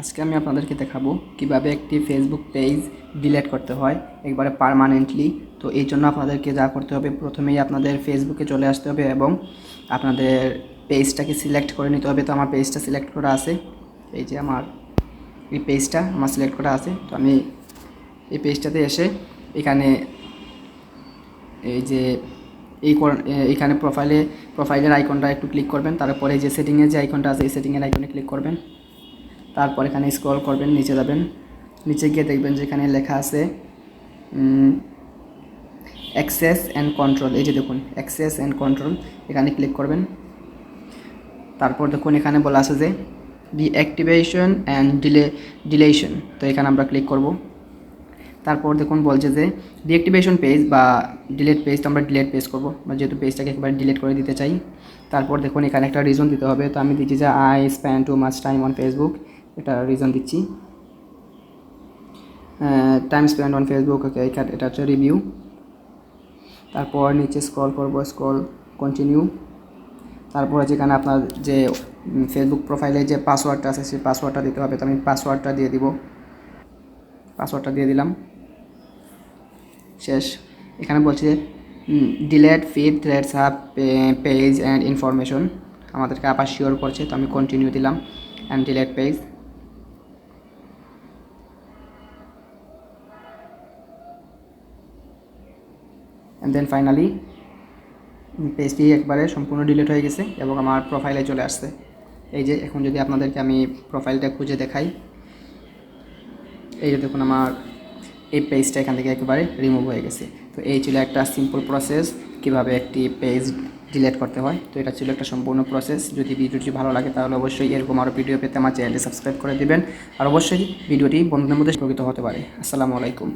আজকে আমি আপনাদেরকে দেখাবো কীভাবে একটি ফেসবুক পেজ ডিলিট করতে হয়, একবারে পারমানেন্টলি তো এই জন্য আপনাদেরকে যা করতে হবে, প্রথমেই আপনাদের ফেসবুকে চলে আসতে হবে এবং আপনাদের পেজটাকে সিলেক্ট করে নিতে হবে। তো আমার পেজটা সিলেক্ট করা আছে। এই যে আমার, এই পেজটা আমার সিলেক্ট করা আছে। তো আমি এই পেজটাতে এসে এখানে এই যে এই এখানে প্রোফাইলে প্রোফাইলের আইকনটা একটু ক্লিক করবেন। তারপরে যে সেটিংয়ের যে আইকনটা আছে, এই সেটিংয়ের আইকনে ক্লিক করবেন। তারপর এখানে স্ক্রল করবেন, নিচে যাবেন। নিচে গিয়ে দেখবেন যে এখানে লেখা আছে অ্যাক্সেস অ্যান্ড কন্ট্রোল এই যে দেখুন অ্যাক্সেস অ্যান্ড কন্ট্রোল এখানে ক্লিক করবেন। তারপর দেখুন, এখানে বলা আছে যে ডিঅ্যাক্টিভেশন অ্যান্ড ডিলে ডিলেশন তো এখানে আমরা ক্লিক করব। তারপর দেখুন, বলছে যে ডিঅ্যাক্টিভেশন পেজ বা ডিলেট পেজ তো আমরা ডিলেট পেজ করব। বা যেহেতু পেজটাকে একবার ডিলিট করে দিতে চাই। তারপর দেখুন, এখানে একটা রিজন দিতে হবে। তো আমি দিচ্ছি যে I spend too much time on Facebook এটা রিজন দিচ্ছি। Time spend on Facebook okay এখানে এটা হচ্ছে রিভিউ তারপর নিচে স্ক্রল করব স্ক্রল কন্টিনিউ তারপরে যেখানে আপনার যে ফেসবুক প্রোফাইলে যে পাসওয়ার্ডটা আছে, সেই পাসওয়ার্ডটা দিতে হবে। তো আমি পাসওয়ার্ডটা দিয়ে দিব। পাসওয়ার্ডটা দিয়ে দিলাম। শেষ। এখানে বলছে delete feed threads hub page and information আমাদেরকে আবার শিওর করছে, তো আমি কন্টিনিউ দিলাম। And delete page and then finally পেজটি একবারে সম্পূর্ণ ডিলিট হয়ে গেছে এবং আমার প্রোফাইলে চলে আসছে। এই যে, এখন যদি আপনাদেরকে আমি প্রোফাইলটা খুঁজে দেখাই, এই যে দেখুন আমার এই পেজটা এখান থেকে একেবারে রিমুভ হয়ে গেছে। তো এই ছিল একটা সিম্পল প্রসেস কীভাবে একটি পেজ ডিলিট করতে হয়। তো এটা ছিল একটা সম্পূর্ণ প্রসেস যদি ভিডিওটি ভালো লাগে তাহলে অবশ্যই এরকম আরও ভিডিও পেতে আমার চ্যানেলটি সাবস্ক্রাইব করে দিবেন। আর অবশ্যই ভিডিওটি বন্ধুদের মধ্যে প্রকৃত হতে পারে। আসসালামু আলাইকুম।